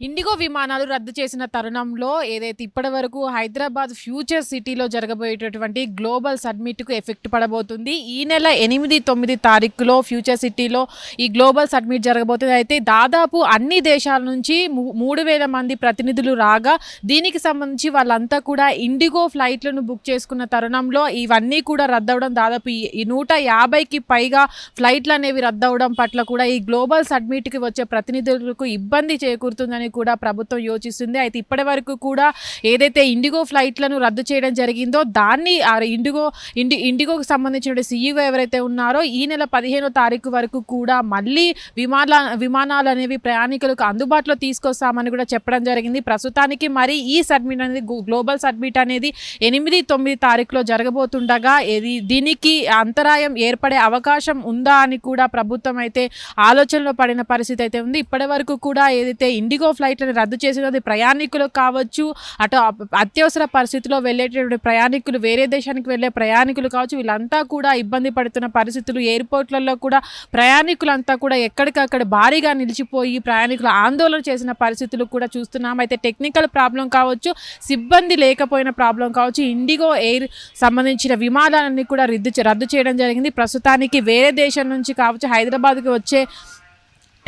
IndiGo విమానాలు రద్దు చేసిన తరుణంలో ఏదైతే ఇప్పటి వరకు హైదరాబాద్ ఫ్యూచర్ సిటీలో జరగబోయేటటువంటి గ్లోబల్ సబ్మిట్కు ఎఫెక్ట్ పడబోతుంది. ఈ నెల ఎనిమిది తొమ్మిది తారీఖులో ఫ్యూచర్ సిటీలో ఈ గ్లోబల్ సబ్మిట్ జరగబోతుంది. అయితే దాదాపు అన్ని దేశాల నుంచి మూ- మూడు వేల మంది ప్రతినిధులు రాగా దీనికి సంబంధించి వాళ్ళంతా కూడా ఇండిగో ఫ్లైట్లను బుక్ చేసుకున్న తరుణంలో ఇవన్నీ కూడా రద్దవడం దాదాపు ఈ- ఈ నూట యాభైకి పైగా ఫ్లైట్లు అనేవి రద్దవడం పట్ల కూడా ఈ గ్లోబల్ సబ్మిట్కి వచ్చే ప్రతినిధులకు ఇబ్బంది చేకూరుతుందని కూడా ప్రభుత్వం యోచిస్తుంది. అయితే ఇప్పటి వరకు కూడా ఏదైతే ఇండిగో ఫ్లైట్లను రద్దు చేయడం జరిగిందో దాన్ని ఇండిగో ఇండి ఇండిగోకి సంబంధించిన సీఈఓ ఎవరైతే ఉన్నారో ఈ నెల పదిహేనో తారీఖు వరకు కూడా మళ్ళీ విమాన విమానాలు అనేవి ప్రయాణికులకు అందుబాటులో తీసుకొస్తామని కూడా చెప్పడం జరిగింది. ప్రస్తుతానికి మరి ఈ సబ్మిట్ అనేది గ్లోబల్ సబ్మిట్ అనేది ఎనిమిది తొమ్మిది తారీఖులో జరగబోతుండగా ఇది దీనికి అంతరాయం ఏర్పడే అవకాశం ఉందా అని కూడా ప్రభుత్వం అయితే ఆలోచనలో పడిన పరిస్థితి అయితే ఉంది. ఇప్పటి వరకు కూడా ఏదైతే ఇండిగో ఫ్లైట్లను రద్దు చేసినది ప్రయాణికులకు కావచ్చు అటు అత్యవసర పరిస్థితిలో వెళ్ళేటటువంటి ప్రయాణికులు వేరే దేశానికి వెళ్ళే ప్రయాణికులు కావచ్చు వీళ్ళంతా కూడా ఇబ్బంది పడుతున్న పరిస్థితులు. ఎయిర్పోర్ట్లలో కూడా ప్రయాణికులంతా కూడా ఎక్కడికక్కడ భారీగా నిలిచిపోయి ప్రయాణికులు ఆందోళన చేసిన పరిస్థితులు కూడా చూస్తున్నాం. అయితే టెక్నికల్ ప్రాబ్లం కావచ్చు సిబ్బంది లేకపోయిన ప్రాబ్లం కావచ్చు ఇండిగో ఎయిర్ సంబంధించిన విమానాలన్నీ కూడా రద్దు రద్దు చేయడం జరిగింది. ప్రస్తుతానికి వేరే దేశం నుంచి కావచ్చు హైదరాబాద్కి వచ్చే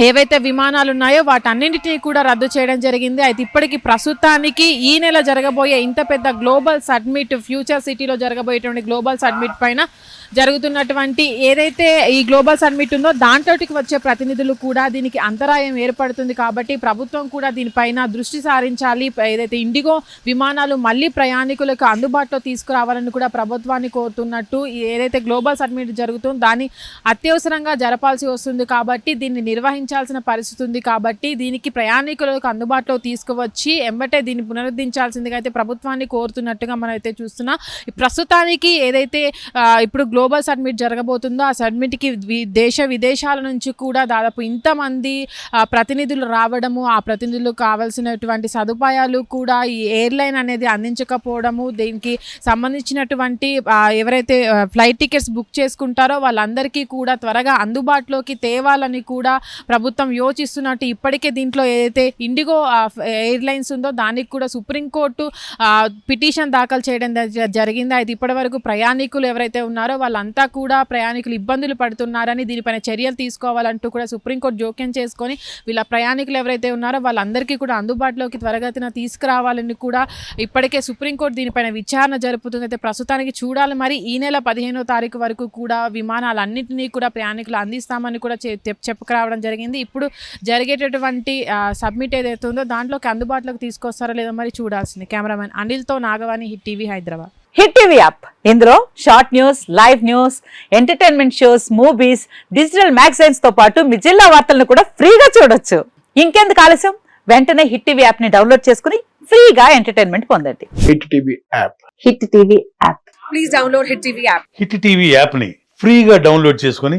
ఏవైతే విమానాలు ఉన్నాయో వాటన్నింటినీ కూడా రద్దు చేయడం జరిగింది. అయితే ఇప్పటికి ప్రస్తుతానికి ఈ నెల జరగబోయే ఇంత పెద్ద గ్లోబల్ సబ్మిట్ ఫ్యూచర్ సిటీలో జరగబోయేటువంటి గ్లోబల్ సబ్మిట్ పైన జరుగుతున్నటువంటి ఏదైతే ఈ గ్లోబల్ సబ్మిట్ ఉందో దాంట్లోకి వచ్చే ప్రతినిధులు కూడా దీనికి అంతరాయం ఏర్పడుతుంది కాబట్టి ప్రభుత్వం కూడా దీనిపైన దృష్టి సారించాలి. ఏదైతే ఇండిగో విమానాలు మళ్ళీ ప్రయాణికులకు అందుబాటులో తీసుకురావాలని కూడా ప్రభుత్వాన్ని కోరుతున్నట్టు ఏదైతే గ్లోబల్ సబ్మిట్ జరుగుతుందో దాన్ని అత్యవసరంగా జరపాల్సి వస్తుంది కాబట్టి దీన్ని నిర్వహించ నిర్వహించాల్సిన పరిస్థితి ఉంది కాబట్టి దీనికి ప్రయాణికులకు అందుబాటులో తీసుకువచ్చి ఎంబటే దీన్ని పునరుద్ధరించాల్సిందిగా అయితే ప్రభుత్వాన్ని కోరుతున్నట్టుగా మనం అయితే చూస్తున్నాం ప్రస్తుతానికి ఏదైతే ఇప్పుడు గ్లోబల్ సబ్మిట్ జరగబోతుందో ఆ సబ్మిట్కి దేశ విదేశాల నుంచి కూడా దాదాపు ఇంతమంది ప్రతినిధులు రావడము ఆ ప్రతినిధులు కావాల్సినటువంటి సదుపాయాలు కూడా ఈ ఎయిర్లైన్ అనేది అందించకపోవడము దీనికి సంబంధించినటువంటి ఎవరైతే ఫ్లైట్ టికెట్స్ బుక్ చేసుకుంటారో వాళ్ళందరికీ కూడా త్వరగా అందుబాటులోకి తేవాలని కూడా ప్రభుత్వం యోచిస్తున్నట్టు ఇప్పటికే దీంట్లో ఏదైతే ఇండిగో ఆ, ఎయిర్లైన్స్ ఉందో దానికి కూడా సుప్రీంకోర్టు పిటిషన్ దాఖలు చేయడం జరిగింది. అయితే ఇప్పటివరకు ప్రయాణికులు ఎవరైతే ఉన్నారో వాళ్ళంతా కూడా ప్రయాణికులు ఇబ్బందులు పడుతున్నారని దీనిపైన చర్యలు తీసుకోవాలంటూ కూడా సుప్రీంకోర్టు జోక్యం చేసుకొని వీళ్ళ ప్రయాణికులు ఎవరైతే ఉన్నారో వాళ్ళందరికీ కూడా అందుబాటులోకి త్వరగతిన తీసుకురావాలని కూడా ఇప్పటికే సుప్రీంకోర్టు దీనిపైన విచారణ జరుపుతుంది. అయితే ప్రస్తుతానికి చూడాలి మరి. ఈ నెల పదిహేనో తారీఖు వరకు కూడా విమానాలన్నింటినీ కూడా ప్రయాణికులు అందిస్తామని కూడా చెప్- చెప్పుకురావడం జరిగింది. ఇప్పుడు జరిగేటటువంటి సబ్మిట్ ఏదైతే ఉందో దాంట్లోకి అందుబాటులోకి తీసుకొస్తారో లేదో మరి చూడాల్సింది. Cameraman అనిల్తో Nagavani Hit TV Hyderabad. Hit TV app. ఇందులో short news live news entertainment shows movies digital మ్యాగజైన్స్తో పాటు మీ జిల్లా వార్తలను కూడా ఫ్రీగా చూడొచ్చు. ఇంకెందుకు ఆలస్యం? వెంటనే హిట్ టీవీ యాప్ని డౌన్లోడ్ చేసుకుని ఫ్రీగా ఎంటర్టైన్మెంట్ పొందండి. Hit TV app. Hit TV app. Please download Hit TV app. Hit TV యాప్ని ఫ్రీగా డౌన్లోడ్ చేసుకొని